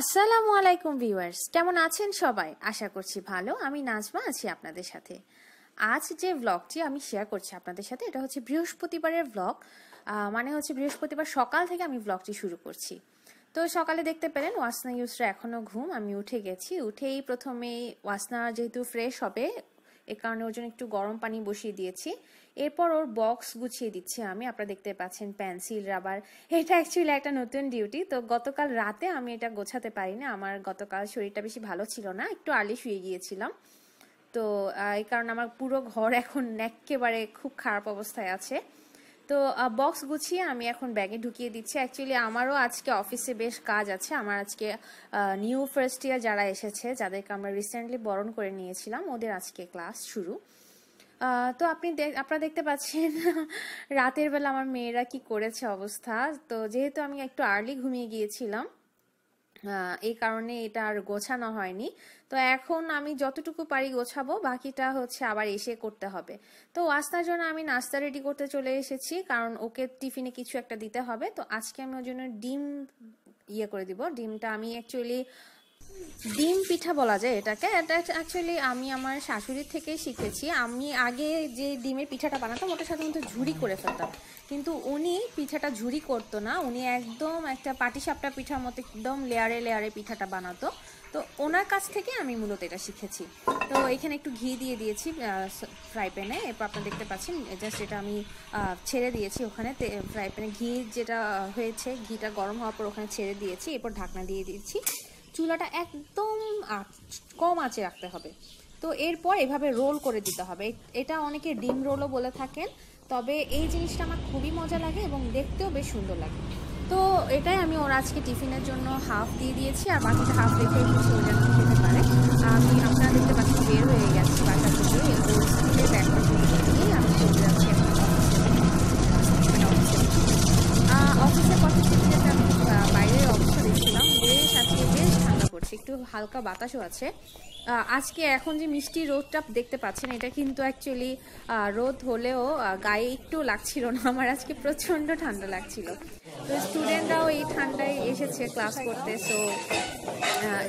আসসালামু আলাইকুম ভিউয়ার্স, কেমন আছেন সবাই? আশা করছি ভালো, আমি নাজমা আছি আপনাদের সাথে। আজ যে ব্লগটি আমি শেয়ার করছি আপনাদের সাথে, এটা হচ্ছে বৃহস্পতিবারের ব্লগ মানে হচ্ছে বৃহস্পতিবার সকাল থেকে আমি ব্লগটি শুরু করছি। তো সকালে দেখতে পেলেন ওয়াসনা ইউসরা এখনও ঘুম, আমি উঠে গেছি। উঠেই প্রথমে ওয়াসনা যেহেতু ফ্রেশ হবে এ কারণে ওর জন্য একটু গরম পানি বসিয়ে দিয়েছি। এরপর ওর বক্স গুছিয়ে দিচ্ছি আমি। আপনারা দেখতে পাচ্ছেন পেন্সিল রাবার এটা অ্যাকচুয়ালি একটা নতুন ডিউটি তো গতকাল রাতে আমি এটা গোছাতে পারি না আমার গতকাল শরীরটা বেশি ভালো ছিল না। একটু আর্লি শুয়ে গিয়েছিলাম। তো এই কারণে আমার পুরো ঘর এখন একেবারে খুব খারাপ অবস্থায় আছে। তো বক্স গুছিয়ে আমি এখন ব্যাগে ঢুকিয়ে দিচ্ছি। অ্যাকচুয়ালি আমারও আজকে অফিসে বেশ কাজ আছে। আমার আজকে নিউ ফার্স্ট ইয়ার যারা এসেছে, যাদেরকে আমরা রিসেন্টলি বরণ করে নিয়েছিলাম, ওদের আজকে ক্লাস শুরু। তো আপনি আপনারা দেখতে পাচ্ছেন, রাতের বেলা আমার মেয়েরা কি করেছে অবস্থা। তো, যেহেতু আমি একটু আর্লি ঘুমিয়ে গিয়েছিলাম এই কারণে এটা আর গোছানো হয়নি। তো এখন আমি যতটুকু পারি গোছাবো, বাকিটা হচ্ছে আবার এসে করতে হবে। তো আস্তার জন্য আমি নাস্তা রেডি করতে চলে এসেছি, কারণ ওকে টিফিনে কিছু একটা দিতে হবে। তো আজকে আমি ওর জন্য ডিম ইয়ে করে দিব। ডিমটা আমি অ্যাকচুয়ালি ডিম পিঠা বলা যায় এটাকে। এটা অ্যাকচুয়ালি আমি আমার শাশুড়ির থেকেই শিখেছি। আমি আগে যে ডিমের পিঠাটা বানাতাম, ওটা সাধারণত ঝুড়ি করে ফেলতাম। কিন্তু উনি পিঠাটা ঝুড়ি করতো না। উনি একদম একটা পাটিসাপটা পিঠার মতো একদম লেয়ারে লেয়ারে পিঠাটা বানাতো। তো ওনার কাছ থেকে আমি মূলত এটা শিখেছি। তো এখানে একটু ঘি দিয়ে দিয়েছি ফ্রাই প্যানে এরপর আপনারা দেখতে পাচ্ছেন জাস্ট এটা আমি ছেড়ে দিয়েছি ওখানে। ফ্রাই প্যানে ঘি যেটা হয়েছে, ঘিটা গরম হওয়ার পর ওখানে ছেড়ে দিয়েছি। এরপর ঢাকনা দিয়ে দিয়েছি চুলাটা একদম কম আঁচে রাখতে হবে। তো এরপর এভাবে রোল করে দিতে হবে। এটা অনেকে ডিম রোলও বলে থাকেন, তবে এই জিনিসটা আমার খুবই মজা লাগে এবং দেখতেও বেশ সুন্দর লাগে। তো এটাই আমি ওর আজকে টিফিনের জন্য হাফ দিয়ে দিয়েছি, আর বাকিটা হাফ রেখে একটু জন্য খেতে পারে। আমি, আপনারা দেখতে পাচ্ছি বের হয়ে গেছি বাসা থেকে নিয়ে আমি চলে যাচ্ছি অফিসের আমি বাইরের অবস্থা দেখছিলাম বেশ আজকে বেশ ঠান্ডা পড়ছে একটু হালকা বাতাসও আছে। আজকে এখন যে মিষ্টি রোদটা দেখতে পাচ্ছেন এটা কিন্তু অ্যাকচুয়ালি রোদ হলেও গায়ে একটু লাগছিল না। আমার আজকে প্রচণ্ড ঠান্ডা লাগছিল। তো স্টুডেন্টরাও এই ঠান্ডায় এসেছে ক্লাস করতে সো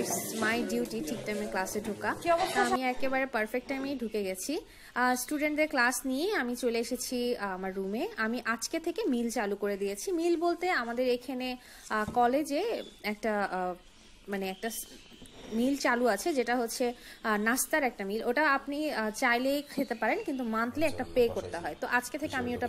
ইটস মাই ডিউটি ঠিক টাইমে ক্লাসে ঢোকা। আমি একেবারে পারফেক্ট টাইমেই ঢুকে গেছি। স্টুডেন্টদের ক্লাস নিয়ে আমি চলে এসেছি আমার রুমে আমি আজকে থেকে মিল চালু করে দিয়েছি। মিল বলতে আমাদের এখানে কলেজে একটা মানে একটা মিল চালু আছে, যেটা হচ্ছে নাস্তার একটা মিল। ওটা আপনি চাইলেই খেতে পারেন, কিন্তু মান্থলি একটা পে করতে হয়। তো আজকে থেকে আমি ওটা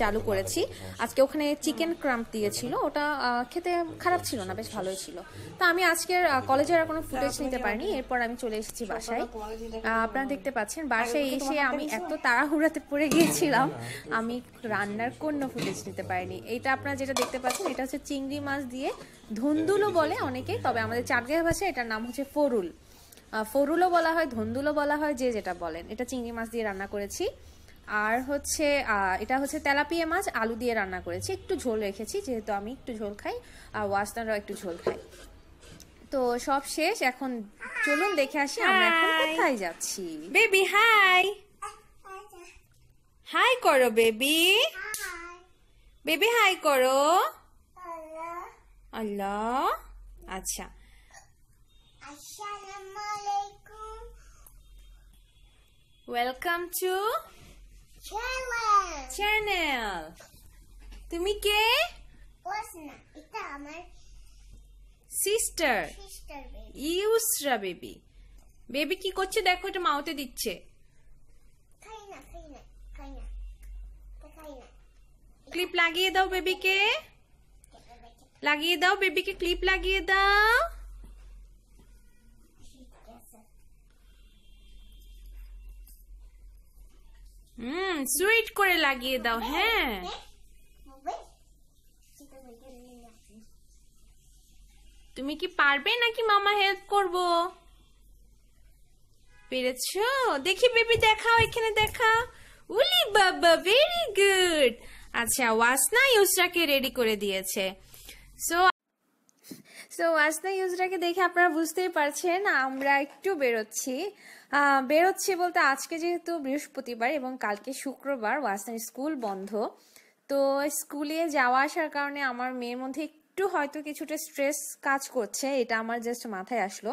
চালু করেছি। আজকে ওখানে চিকেন ক্রাম্প দিয়েছিল। ওটা খেতে খারাপ ছিল না, বেশ ভালোই ছিল। তো আমি আজকের কলেজের আর কোনো ফুটেজ নিতে পারিনি। এরপর আমি চলে এসেছি বাসায়। আপনারা দেখতে পাচ্ছেন, বাসায় এসে আমি এত তাড়াহুড়াতে পড়ে গিয়েছিলাম, আমি রান্নার কোনো ফুটেজ নিতে পারিনি। এটা আপনারা যেটা দেখতে পাচ্ছেন, এটা হচ্ছে চিংড়ি মাছ দিয়ে ধুন্দুলো বলে অনেকে তবে আমাদের চারগাঁয়া ভাষায় এটার নাম হচ্ছে ফরুল। ফরুলও বলা হয় ধন্দুলও বলা হয় যে যেটা বলেন। এটা চিংড়ি মাছ দিয়ে রান্না করেছি। আর হচ্ছে এটা হচ্ছে তেলাপিয়া মাছ আলু দিয়ে রান্না করেছি। একটু ঝোল রেখেছি যেহেতু আমি একটু ঝোল খাই আর ওয়াস্তানরাও একটু ঝোল খাই তো সব শেষ এখন চলুন দেখে আসি আমরা এখন কোথায় যাচ্ছি। বেবি হাই হাই করো বেবি বেবি হাই করো। আল্লাহ আচ্ছা। ওয়েলকাম টু চ্যানেল তুমি কে? সিস্টার ইউসরা বেবি বেবি কি করছে? দেখো এটা মাউতে দিচ্ছে। ক্লিপ লাগিয়ে দাও বেবিকে লাগিয়ে দাও বেবিকে ক্লিপ লাগিয়ে দাও। সুইট করে লাগিয়ে দাও হ্যাঁ। তুমি কি পারবে নাকি মামা হেল্প করব? পেরেছ? দেখি বেবি দেখাও, এখানে দেখা উলি বাবা ভেরি গুড আচ্ছা ওয়াসনা ইউসরাকে রেডি করে দিয়েছে। সো সো ওয়াসনা ইউজরাকে দেখে আপনারা বুঝতেই পারছেন, আমরা একটু বেরোচ্ছি। বেরোচ্ছি বলতে আজকে যেহেতু বৃহস্পতিবার এবং কালকে শুক্রবার ওয়াসনার স্কুল বন্ধ। তো স্কুলে যাওয়া আসার কারণে আমার মেয়ের মধ্যে একটু হয়তো কিছুটা স্ট্রেস কাজ করছে, এটা আমার জাস্ট মাথায় আসলো।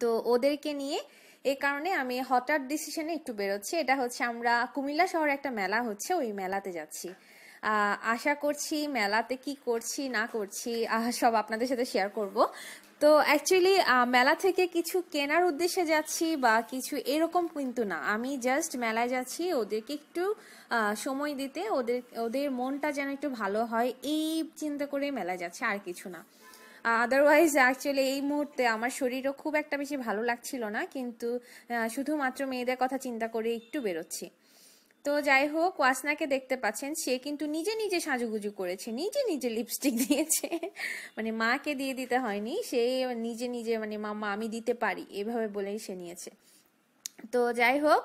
তো ওদেরকে নিয়ে এই কারণে আমি হঠাৎ ডিসিশনে একটু বেরোচ্ছি। এটা হচ্ছে আমরা কুমিল্লা শহরে একটা মেলা হচ্ছে, ওই মেলাতে যাচ্ছি। আশা করছি, মেলাতে কি করছি, না করছি সব আপনাদের সাথে শেয়ার করব। তো অ্যাকচুয়ালি মেলা থেকে কিছু কেনার উদ্দেশ্যে যাচ্ছি বা কিছু এরকম কিন্তু না। আমি জাস্ট মেলায় যাচ্ছি, ওদেরকে একটু সময় দিতে, ওদের ওদের মনটা যেন একটু ভালো হয়, এই চিন্তা করে মেলায় যাচ্ছে, আর কিছু না। আদারওয়াইজ অ্যাকচুয়ালি এই মুহূর্তে আমার শরীরও খুব একটা বেশি ভালো লাগছিল না, কিন্তু শুধুমাত্র মেয়েদের কথা চিন্তা করে একটু বেরোচ্ছি। তো যাই হোক, ওয়াসনাকে দেখতে পাচ্ছেন, সে কিন্তু নিজে নিজে সাজুগুজু করেছে, নিজে নিজে লিপস্টিক দিয়েছে। মানে মাকে দিয়ে দিতে হয়নি, সে নিজে নিজে মানে মাম্মা, আমি দিতে পারি। এভাবে বলেই সে নিয়েছে। তো যাই হোক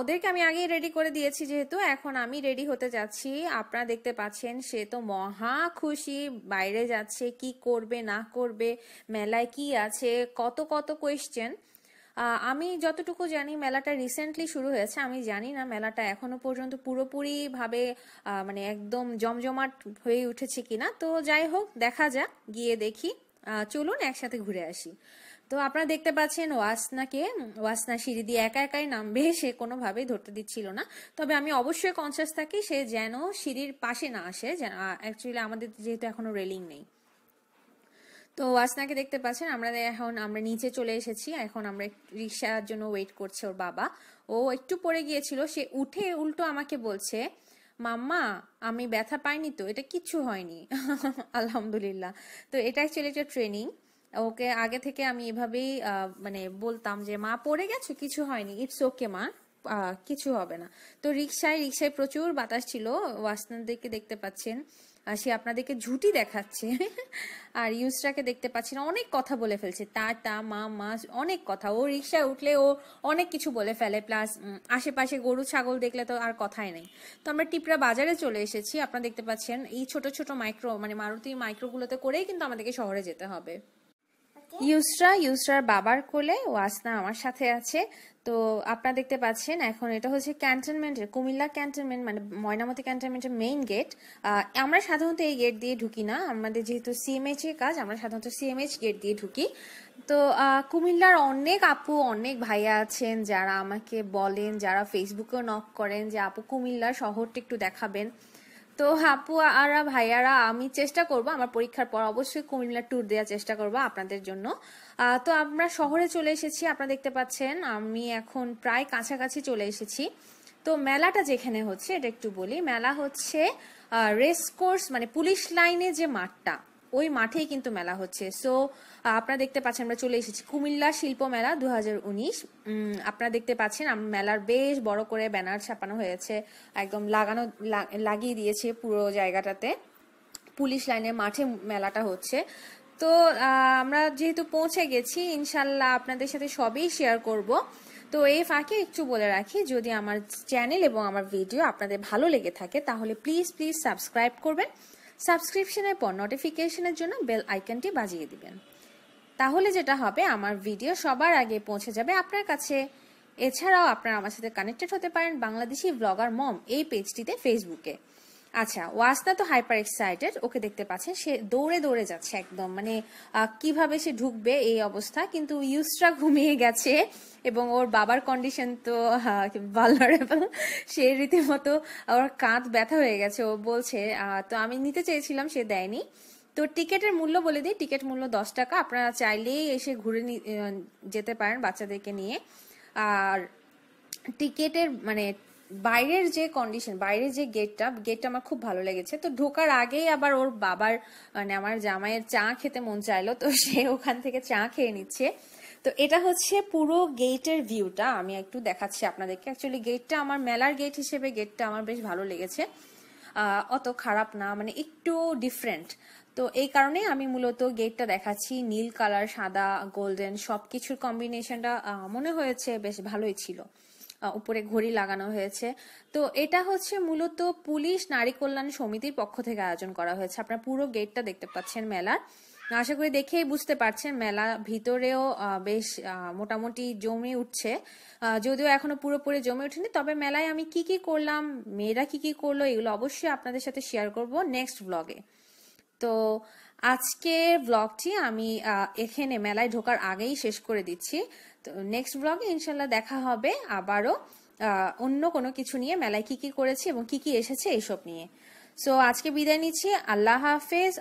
ওদেরকে আমি আগেই রেডি করে দিয়েছি যেহেতু, এখন আমি রেডি হতে যাচ্ছি। আপনারা দেখতে পাচ্ছেন, সে তো মহা খুশি, বাইরে যাচ্ছে, কি করবে, না করবে, মেলায় কি আছে, কত কত কোয়েশ্চেন আমি যতটুকু জানি মেলাটা রিসেন্টলি শুরু হয়েছে, আমি জানি না মেলাটা এখনও পর্যন্ত পুরোপুরি ভাবে মানে একদম জমজমাট হয়ে উঠেছে কিনা। তো যাই হোক, দেখা যাক, গিয়ে দেখি। চলুন একসাথে ঘুরে আসি। তো আপনারা দেখতে পাচ্ছেন ওয়াসনাকে, ওয়াসনা সিঁড়ি দিয়ে একা একাই নামবে, সে কোনোভাবেই ধরতে দিচ্ছিল না। তবে আমি অবশ্যই কনসিয়াস থাকি, সে যেন সিঁড়ির পাশে না আসে অ্যাকচুয়ালি আমাদের যেহেতু এখনও রেলিং নেই। তো ওয়াসনাকে দেখতে পাচ্ছেন, আমরা এখন আমরা নিচে চলে এসেছি। এখন আমরা রিক্সার জন্য ওয়েট করছে ওর বাবা। ও একটু পড়ে গিয়েছিল, সে উঠে উল্টো আমাকে বলছে, মাম্মা, আমি ব্যথা পাইনি তো, এটা কিচ্ছু হয়নি। আলহামদুলিল্লাহ। তো এটা অ্যাকচুয়ালি একটা ট্রেনিং ওকে আগে থেকে আমি এভাবেই মানে বলতাম যে, মা, পড়ে গেছো, কিছু হয়নি ইটস ওকে মা কিছু হবে না। তো রিক্সায় রিক্সায় প্রচুর বাতাস ছিল। ওয়াসনাদেরকে দেখতে পাচ্ছেন। সে আপনাদেরকে ঝুটি দেখাচ্ছে। আর ইউসরাকে দেখতে পাচ্ছি না অনেক কথা বলে ফেলছে। তা তা মা মা অনেক কথা। ও রিক্সায় উঠলে ও অনেক কিছু বলে ফেলে। প্লাস আশেপাশে গরু ছাগল দেখলে তো আর কথাই নেই। তো আমরা টিপরা বাজারে চলে এসেছি। আপনারা দেখতে পাচ্ছেন এই ছোট ছোট মাইক্রো মানে মারুতি মাইক্রোগুলোতে করেই কিন্তু আমাদেরকে শহরে যেতে হবে। ইউসরা ইউসরার বাবার কোলে ওয়াসনা আমার সাথে আছে। তো আপনারা দেখতে পাচ্ছেন, এখন এটা হচ্ছে ক্যান্টনমেন্টের, কুমিল্লা ক্যান্টনমেন্ট মানে ময়নামতি ক্যান্টনমেন্টের মেইন গেট আমরা সাধারণত এই গেট দিয়ে ঢুকি না। আমাদের যেহেতু সিএমএইচ এর কাজ, আমরা সাধারণত সিএমএইচ গেট দিয়ে ঢুকি। তো কুমিল্লার অনেক আপু, অনেক ভাইয়া আছেন যারা আমাকে বলেন, যারা ফেসবুকেও নক করেন যে, আপু, কুমিল্লার শহরটা একটু দেখাবেন। তো হাপু আর ভাইয়ারা, আমি চেষ্টা করব আমার পরীক্ষার পর অবশ্যই কুমিল্লা ট্যুর দেওয়ার চেষ্টা করব আপনাদের জন্য। তো আমরা শহরে চলে এসেছি, আপনারা দেখতে পাচ্ছেন, আমি এখন প্রায় কাছাকাছি চলে এসেছি। তো মেলাটা যেখানে হচ্ছে, এটা একটু বলি, মেলা হচ্ছে রেস কোর্স মানে পুলিশ লাইনে যে মাঠটা ওই মাঠেই কিন্তু মেলা হচ্ছে। সো আপনারা দেখতে পাচ্ছেন, আমরা চলে এসেছি কুমিল্লা শিল্প মেলা দু হাজার উনিশ। আপনারা দেখতে পাচ্ছেন মেলার বেশ বড় করে ব্যানার ছাপানো হয়েছে, একদম লাগানো লাগিয়ে দিয়েছে পুরো জায়গাটাতে। পুলিশ লাইনের মাঠে মেলাটা হচ্ছে। তো আমরা যেহেতু পৌঁছে গেছি, ইনশাল্লাহ আপনাদের সাথে সবই শেয়ার করব। তো, এই ফাঁকে একটু বলে রাখি, যদি আমার চ্যানেল এবং আমার ভিডিও আপনাদের ভালো লেগে থাকে, তাহলে প্লিজ প্লিজ সাবস্ক্রাইব করবেন। সাবস্ক্রিপশনের পর নোটিফিকেশনের জন্য বেল আইকনটি বাজিয়ে দিবেন। তাহলে যেটা হবে, আমার ভিডিও সবার আগে পৌঁছে যাবে আপনার কাছে। এছাড়াও আপনারা আমার সাথে কানেক্টেড হতে পারেন বাংলাদেশি ব্লগার মম এই পেজটিতে ফেসবুকে আচ্ছা ওয়াসনা তো হাইপার এক্সাইটেড ওকে দেখতে পাচ্ছেন। সে দৌড়ে দৌড়ে যাচ্ছে একদম। মানে কীভাবে সে ঢুকবে এই অবস্থা, কিন্তু ইউসরা ঘুমিয়ে গেছে এবং ওর বাবার কন্ডিশন তো ভালনারেবল সে রীতিমতো ওর কাঁধ ব্যথা হয়ে গেছে। ও বলছে তো আমি নিতে চেয়েছিলাম, সে দেয়নি। তো টিকেটের মূল্য বলে দিই। টিকিট মূল্য দশ টাকা। আপনারা চাইলেই এসে ঘুরে যেতে পারেন বাচ্চাদেরকে নিয়ে। আর টিকেটের মানে বাইরের যে কন্ডিশন বাইরের যে গেটটা গেটটা আমার খুব ভালো লেগেছে। তো ঢোকার আগেই আবার ওর বাবার মানে আমার জামাইয়ের চা খেতে মন চাইলো, তো সে ওখান থেকে চা খেয়ে নিচ্ছে। তো এটা হচ্ছে পুরো গেটের ভিউটা আমি একটু দেখাচ্ছি আপনাদেরকে। অ্যাকচুয়ালি গেটটা আমার মেলার গেট হিসেবে গেটটা আমার বেশ ভালো লেগেছে। অত খারাপ না মানে একটু ডিফারেন্ট তো এই কারণে আমি মূলত গেটটা দেখাচ্ছি। নীল কালার, সাদা গোল্ডেন সব কিছুর কম্বিনেশনটা মনে হয়েছে বেশ ভালোই ছিল। উপরে ঘড়ি লাগানো হয়েছে। তো এটা হচ্ছে মূলত পুলিশ নারী কল্যাণ সমিতির পক্ষ থেকে আয়োজন করা হয়েছে। আপনার পুরো গেটটা দেখতে পাচ্ছেন মেলার। আশা করি দেখেই বুঝতে পারছেন মেলা ভিতরেও বেশ মোটামুটি জমে উঠছে। যদিও এখনও পুরোপুরি জমে ওঠেনি, তবে মেলায় আমি কি কি করলাম, মেয়েরা কি কি করল, এগুলো অবশ্যই আপনাদের সাথে শেয়ার করব নেক্সট ব্লগে তো আজকে ব্লগটি আমি এখানে মেলায় ঢোকার আগেই শেষ করে দিচ্ছি। তো নেক্সট ব্লগে ইনশাল্লাহ দেখা হবে আবারও অন্য কোনো কিছু নিয়ে, মেলায় কি কি করেছি এবং কি কি এসেছে এইসব নিয়ে। সো আজকে বিদায় নিচ্ছি, আল্লাহ হাফেজ